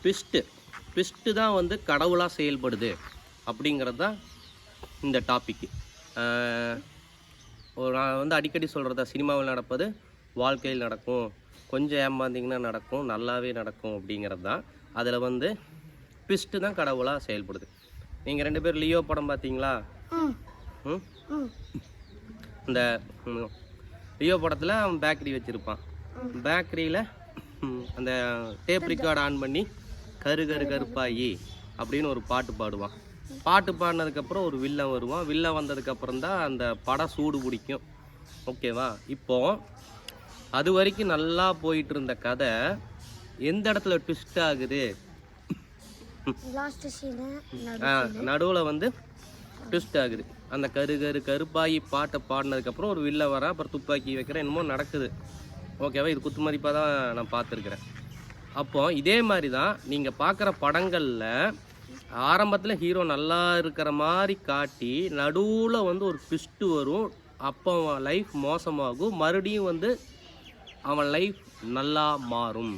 Twist twist தான் வந்து கடவுளாக செயல்படுது அப்படிங்கிறது தான் இந்த டாப்பிக்கு ஒரு நான் வந்து அடிக்கடி சொல்கிறதா சினிமாவில் நடப்பது வாழ்க்கையில் நடக்கும். கொஞ்சம் ஏமாந்தீங்கன்னா நடக்கும் நல்லாவே நடக்கும் அப்படிங்கிறது தான். அதில் வந்து ட்விஸ்ட்டு தான் கடவுளாக செயல்படுது. நீங்கள் ரெண்டு பேர் லியோ படம் பார்த்தீங்களா இந்த லியோ படத்தில் அவன் பேக்கரி வச்சுருப்பான். பேக்கரியில் அந்த டேப் ரெக்கார்ட் ஆன் பண்ணி கரு கரு கருப்பாயி அப்படின்னு ஒரு பாட்டு பாடுவான். பாட்டு பாடினதுக்கப்புறம் ஒரு வில்லன் வருவான். வில்லன் வந்ததுக்கப்புறம் தான் அந்த படம் சூடு பிடிக்கும். ஓகேவா இப்போ அது வரைக்கும் நல்லா போயிட்டு இருந்த கதை எந்த இடத்துல ட்விஸ்ட் ஆகுது? நடுவில் வந்து ட்விஸ்ட் ஆகுது. அந்த கரு கரு கருப்பாயி பாட்டை பாடினதுக்கப்புறம் ஒரு வில்ல வர அப்புறம் துப்பாக்கி வைக்கிறேன் என்னமோ நடக்குது. ஓகேவா? இது குத்து மதிப்பாக தான் நான் பார்த்துருக்குறேன். அப்போ இதே மாதிரி தான் நீங்கள் பார்க்குற படங்களில் ஆரம்பத்தில் ஹீரோ நல்லா இருக்கிற மாதிரி காட்டி நடுவில் வந்து ஒரு ட்விஸ்ட்டு வரும். அப்போ அவன் லைஃப் மோசமாகும். மறுபடியும் வந்து அவன் லைஃப் நல்லா மாறும்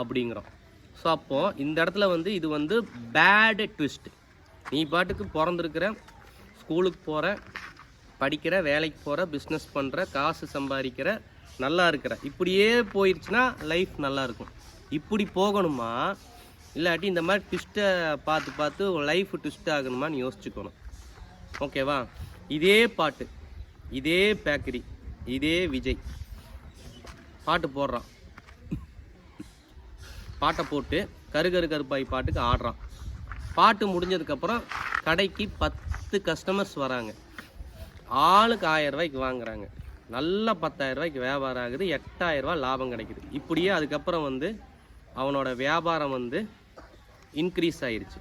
அப்படிங்கிறான். ஸோ அப்போது இந்த இடத்துல வந்து இது வந்து பேடு ட்விஸ்ட் நீ பாட்டுக்கு பிறந்திருக்கிற ஸ்கூலுக்கு போகிற படிக்கிற வேலைக்கு போகிற பிஸ்னஸ் பண்ணுற காசு சம்பாதிக்கிற நல்லா இருக்கிற. இப்படியே போயிடுச்சுன்னா லைஃப் நல்லா இருக்கும். இப்படி போகணுமா? இல்லாட்டி இந்த மாதிரி ட்விஸ்ட்டை பார்த்து பார்த்து லைஃப் ட்விஸ்ட் ஆகணுமான்னு யோசிச்சுக்கணும். ஓகேவா இதே பாட்டு இதே பேக்கரி இதே விஜய். பாட்டு போடுறான். பாட்டை போட்டு கரு கரு கருப்பாய் பாட்டுக்கு ஆடுறான். பாட்டு முடிஞ்சதுக்கப்புறம் கடைக்கு பத்து கஸ்டமர்ஸ் வராங்க. ஆளுக்கு ஆயிரம் ரூபாய்க்கு வாங்குறாங்க. நல்ல பத்தாயிரம் ரூபாய்க்கு வியாபாரம் ஆகுது எட்டாயிரம் ரூபாய் லாபம் கிடைக்குது. இப்படியே அதுக்கப்புறம் வந்து அவனோட வியாபாரம் வந்து இன்க்ரீஸ் ஆயிருச்சு.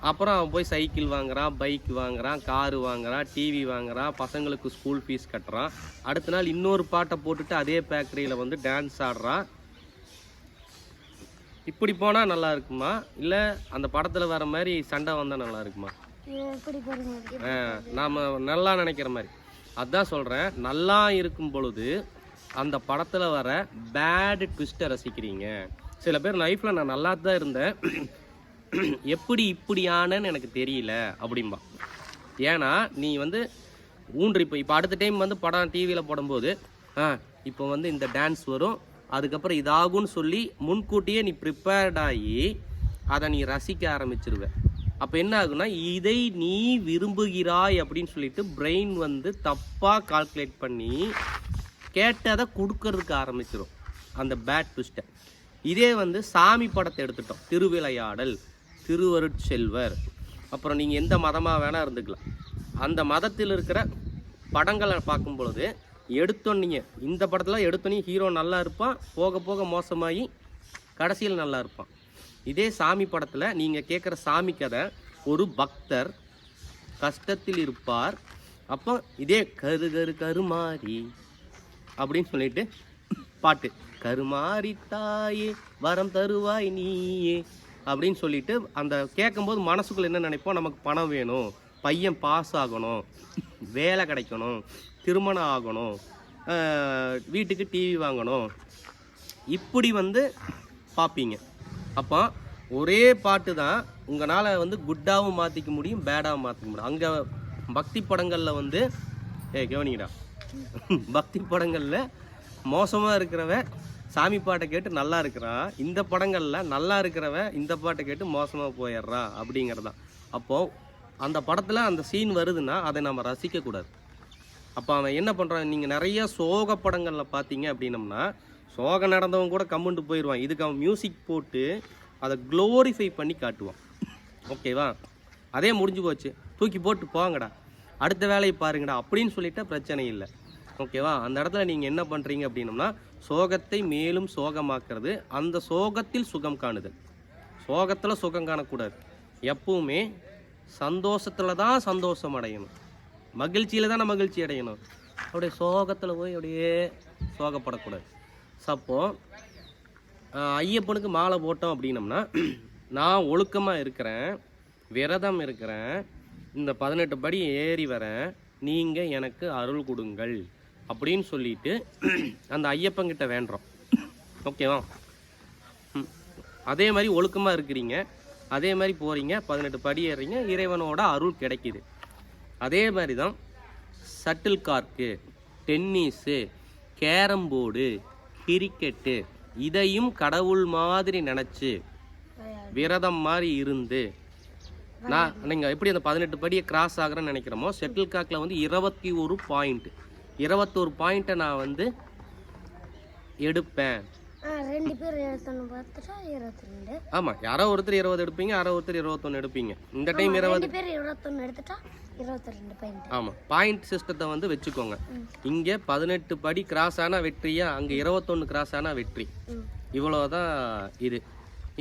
அப்புறம் அவன் போய் சைக்கிள் வாங்குறான் பைக் வாங்குறான் காரு வாங்குறான் டிவி வாங்குறான் பசங்களுக்கு ஸ்கூல் ஃபீஸ் கட்டுறான். அடுத்த நாள் இன்னொரு பாட்டை போட்டுட்டு அதே பேக்கரியில் வந்து டான்ஸ் ஆடுறான். இப்படி போனால் நல்லா இருக்குமா? இல்லை அந்த படத்தில் வர மாதிரி சண்டை வந்தால் நல்லா இருக்குமா? நாம் நல்லா நினைக்கிற மாதிரி. அதான் சொல்கிறேன் நல்லா இருக்கும் பொழுது அந்த படத்தில் வர பேடு ட்விஸ்ட்டை ரசிக்கிறீங்க. சில பேர் லைஃப்பில் நான் நல்லா தான் இருந்தேன். எப்படி இப்படியானன்னு எனக்கு தெரியல அப்படிம்பா. ஏன்னா நீ வந்து ஊன்று இப்போ இப்போ அடுத்த டைம் வந்து படம் டிவியில் போடும்போது ஆ இப்போ வந்து இந்த டான்ஸ் வரும். அதுக்கப்புறம் இதாகும்னு சொல்லி முன்கூட்டியே நீ ப்ரிப்பேர்ட் ஆகி அதை நீ ரசிக்க ஆரம்பிச்சிருவேன் அப்போ என்ன ஆகுனா இதை நீ விரும்புகிறாய் அப்படின்னு சொல்லிட்டு பிரெயின் வந்து தப்பாக கால்குலேட் பண்ணி கேட்டதை கொடுக்கறதுக்கு ஆரம்பிச்சிடும் அந்த பேட் ட்விஸ்ட்டை இதே வந்து சாமி படத்தை எடுத்துட்டோம். திருவிளையாடல் திருவருட்செல்வர். அப்புறம் நீங்கள் எந்த மதமாக வேணால் இருந்துக்கலாம். அந்த மதத்தில் இருக்கிற படங்களை பார்க்கும் பொழுது எடுத்தோன்னீங்க. இந்த படத்தில் எடுத்தோன்னே ஹீரோ நல்லா இருப்பான். போக போக மோசமாகி கடைசியில் நல்லா இருப்பான். இதே சாமி படத்தில் நீங்கள் கேட்குற சாமி கதை ஒரு பக்தர் கஷ்டத்தில் இருப்பார். அப்போ இதே கரு கரு கருமாறி அப்படின்னு சொல்லிட்டு பாட்டு கருமாறி தாயே வரம் தருவாய் நீயே அப்படின்னு சொல்லிட்டு அந்த கேட்கும்போது மனசுக்குள்ள என்ன நினைப்போம்? நமக்கு பணம் வேணும் பையன் பாஸ் ஆகணும் வேலை கிடைக்கணும் திருமணம் ஆகணும் வீட்டுக்கு டிவி வாங்கணும். இப்படி வந்து பார்ப்பீங்க அப்போ ஒரே பாட்டு தான் உங்களால் வந்து குட்டாகவும் மாற்றிக்க முடியும் பேடாகவும் மாற்றிக்க முடியும். அங்கே பக்தி படங்களில் வந்து ஏ கவனிங்கடா. பக்தி படங்களில் மோசமாக இருக்கிறவன் சாமி பாட்டை கேட்டு நல்லா இருக்கிறான். இந்த படங்களில் நல்லா இருக்கிறவன் இந்த பாட்டை கேட்டு மோசமாக போயிடுறான் அப்படிங்கிறது தான் அப்போது அந்த படத்தில் அந்த சீன் வருதுன்னா அதை நம்ம ரசிக்கக்கூடாது. அப்போ அவன் என்ன பண்ணுறான் நீங்கள் நிறைய சோக படங்களில் பார்த்தீங்க அப்படின்னம்னா சோகம் நடந்தவன் கூட கம்முண்டு போயிடுவான் இதுக்கு அவன் மியூசிக் போட்டு அதை க்ளோரிஃபை பண்ணி காட்டுவான். ஓகேவா அதே முடிஞ்சு போச்சு. தூக்கி போட்டு போங்கடா. அடுத்த வேலையை பாருங்கடா அப்படின்னு சொல்லிட்டா பிரச்சனை இல்லை. ஓகேவா அந்த இடத்துல நீங்கள் என்ன பண்ணுறீங்க அப்படின்னம்னா சோகத்தை மேலும் சோகமாக்குறது அந்த சோகத்தில் சுகம் காணுதல். சோகத்தில் சுகம் காணக்கூடாது. எப்பவுமே சந்தோஷத்தில் தான் சந்தோஷம் அடையணும். மகிழ்ச்சியில் தானே மகிழ்ச்சி அடையணும். அப்படியே சோகத்தில் போய் அப்படியே சோகப்படக்கூடாது. சப்போ. ஐயப்பனுக்கு மாலை போட்டோம் அப்படின்னம்னா நான் ஒழுக்கமாக இருக்கிறேன் விரதம் இருக்கிறேன் இந்த பதினெட்டு படி ஏறி வரேன் நீங்கள் எனக்கு அருள் கொடுங்கள் அப்படின்னு சொல்லிட்டு அந்த ஐயப்பங்கிட்ட வேண்டுறோம். ஓகேவா? அதே மாதிரி ஒழுக்கமாக இருக்கிறீங்க அதே மாதிரி போகிறீங்க பதினெட்டு படி ஏறுறீங்க இறைவனோட அருள் கிடைக்கிது. அதே மாதிரி தான் shuttle cork tennis carrom board cricket இதையும் கடவுள் மாதிரி நினச்சி விரதம் மாதிரி இருந்து. நான் நீங்கள் எப்படி அந்த பதினெட்டு படியை கிராஸ் ஆகிறேன்னு நினைக்கிறோமோ ஷட்டில் காக்கில் வந்து இருபத்தி ஒரு பாயிண்ட் இருபத்தோரு பாயிண்ட்டை நான் வந்து எடுப்பேன். ரெண்டு பேர் இருபத்தொன்று பார்த்துட்டா இருபத்தி ரெண்டு ஆமாம் யாரோ ஒருத்தர் இருபது எடுப்பீங்க யாரோ ஒருத்தர் இருபத்தொன்று எடுப்பீங்க. இந்த டைம் இருபது பேர் இருபத்தொன்று எடுத்துட்டா இருபத்தி ரெண்டு பாயிண்ட் ஆமாம் பாயிண்ட் சிஸ்டத்தை வந்து வச்சுக்கோங்க. இங்கே பதினெட்டு படி கிராஸ் ஆனால் வெற்றியா அங்கே இருபத்தொன்று கிராஸ் ஆனால் வெற்றி. இவ்வளோதான் இது.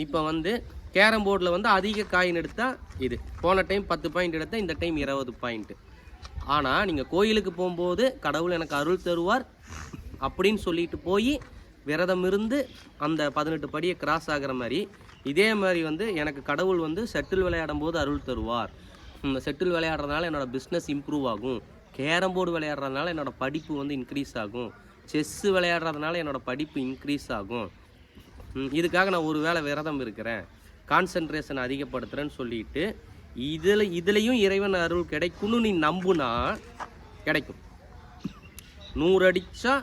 இப்போ வந்து கேரம் போர்டில் வந்து அதிக காயின் எடுத்தால் இது. போன டைம் பத்து பாயிண்ட் எடுத்தால் இந்த டைம் இருபது பாயிண்ட்டு ஆனால் நீங்கள் கோயிலுக்கு போகும்போது கடவுள் எனக்கு அருள் தருவார் அப்படின்னு சொல்லிட்டு போய் விரதம் இருந்து அந்த பதினெட்டு படியை கிராஸ் ஆகிற மாதிரி இதே மாதிரி வந்து எனக்கு கடவுள் வந்து செட்டில் விளையாடும் போது அருள் தருவார். இந்த செட்டில் விளையாடுறதுனால என்னோட பிஸ்னஸ் இம்ப்ரூவ் ஆகும். கேரம் போர்டு விளையாடுறதுனால என்னோடய படிப்பு வந்து இன்க்ரீஸ் ஆகும். செஸ்ஸு விளையாடுறதுனால என்னோடய படிப்பு இன்க்ரீஸ் ஆகும். இதுக்காக நான் ஒரு வேளை விரதம் இருக்கிறேன். கான்சென்ட்ரேஷன் அதிகப்படுத்துகிறேன்னு சொல்லிட்டு இதில் இதுலேயும் இறைவன் அருள் கிடைக்கும்னு நீ நம்புனா கிடைக்கும். நூறு அடித்தா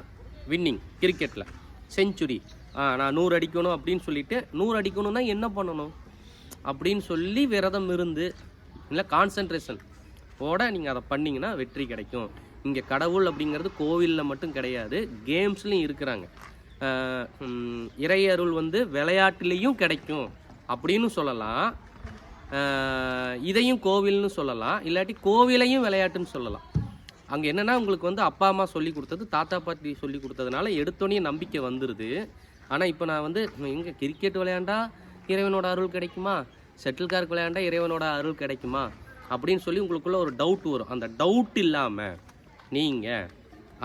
வின்னிங் கிரிக்கெட்டில் செஞ்சுரி. ஆ நான் நூறு அடிக்கணும் அப்படின்னு சொல்லிட்டு நூறு அடிக்கணும்னா என்ன பண்ணணும்? அப்படின்னு சொல்லி விரதம் இருந்து இல்லை கான்சென்ட்ரேஷன் ஓட நீங்கள் அதை பண்ணிங்கன்னா வெற்றி கிடைக்கும். இங்கே கடவுள் அப்படிங்கிறது கோவிலில் மட்டும் கிடையாது கேம்ஸ்லையும் இருக்கிறாங்க. இறையருள் வந்து விளையாட்டுலேயும் கிடைக்கும் அப்படின்னு சொல்லலாம். இதையும் கோவில்னு சொல்லலாம். இல்லாட்டி கோவிலையும் விளையாட்டுன்னு சொல்லலாம். அங்கே என்னன்னா உங்களுக்கு வந்து அப்பா அம்மா சொல்லி கொடுத்தது தாத்தா பாட்டி சொல்லி கொடுத்ததுனால எடுத்தோடனே நம்பிக்கை வந்துடுது ஆனால் இப்போ நான் வந்து எங்கே கிரிக்கெட் விளையாண்டா இறைவனோட அருள் கிடைக்குமா? செட்டில் கார்க் விளையாண்டா இறைவனோட அருள் கிடைக்குமா? அப்படின்னு சொல்லி உங்களுக்குள்ள ஒரு டவுட் வரும். அந்த டவுட் இல்லாமல் நீங்கள்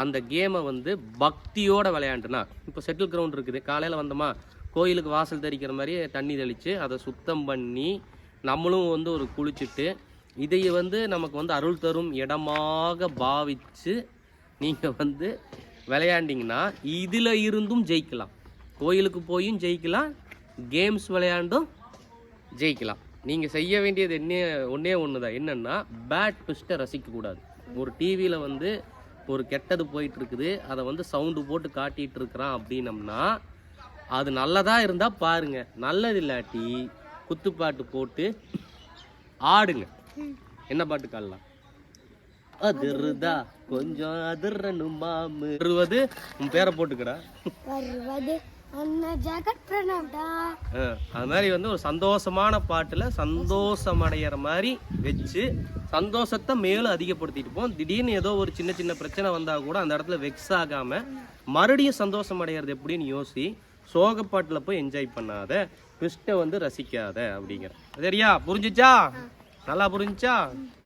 அந்த கேமை வந்து பக்தியோடு விளையாண்டுனா இப்போ செட்டில் கிரவுண்ட் இருக்குது. காலையில் வந்தோமா கோயிலுக்கு வாசல் தெளிக்கிற மாதிரி தண்ணி தெளித்து அதை சுத்தம் பண்ணி நம்மளும் வந்து ஒரு குளிச்சுட்டு இதை வந்து நமக்கு வந்து அருள் தரும் இடமாக பாவித்து நீங்கள் வந்து விளையாண்டிங்கன்னா இதில் இருந்தும் ஜெயிக்கலாம். கோயிலுக்கு போயும் ஜெயிக்கலாம் கேம்ஸ் விளையாண்டும் ஜெயிக்கலாம். நீங்கள் செய்ய வேண்டியது என்ன ஒன்றே ஒன்று தான் என்னென்னா பேட் ட்விஸ்ட்டை ரசிக்கக்கூடாது ஒரு டிவியில் வந்து ஒரு கெட்டது போயிட்டுருக்குது. அதை வந்து சவுண்டு போட்டு காட்டிட்டு இருக்கிறான் அப்படின்னம்னா அது நல்லதாக இருந்தால் பாருங்க. நல்லது இல்லாட்டி குத்துப்பாட்டு போட்டு ஆடுங்க. என்ன பாட்டு காணலாம் அதிர்தா கொஞ்சம் அதிரணும் மாமு. வருவது உன் பேரை போட்டுக்கடா. வருவது அண்ணா ஜெகத் பிரணவ்டா. ஆ, அது மாதிரி வந்து ஒரு சந்தோஷமான பாட்டில் சந்தோஷம் அடையிற மாதிரி வச்சு சந்தோஷத்தை மேலும் அதிகப்படுத்திட்டு போம் திடீர்னு ஏதோ ஒரு சின்ன சின்ன பிரச்சனை வந்தால் கூட அந்த இடத்துல வெக்ஸ் ஆகாமல் மறுபடியும் சந்தோஷம் அடையிறது எப்படின்னு யோசி சோகப்பாட்டில் போய் என்ஜாய் பண்ணாத ட்விஸ்ட்டை வந்து ரசிக்காத அப்படிங்கிற. சரியா? புரிஞ்சுச்சா? நல்லா புரிஞ்சுச்சா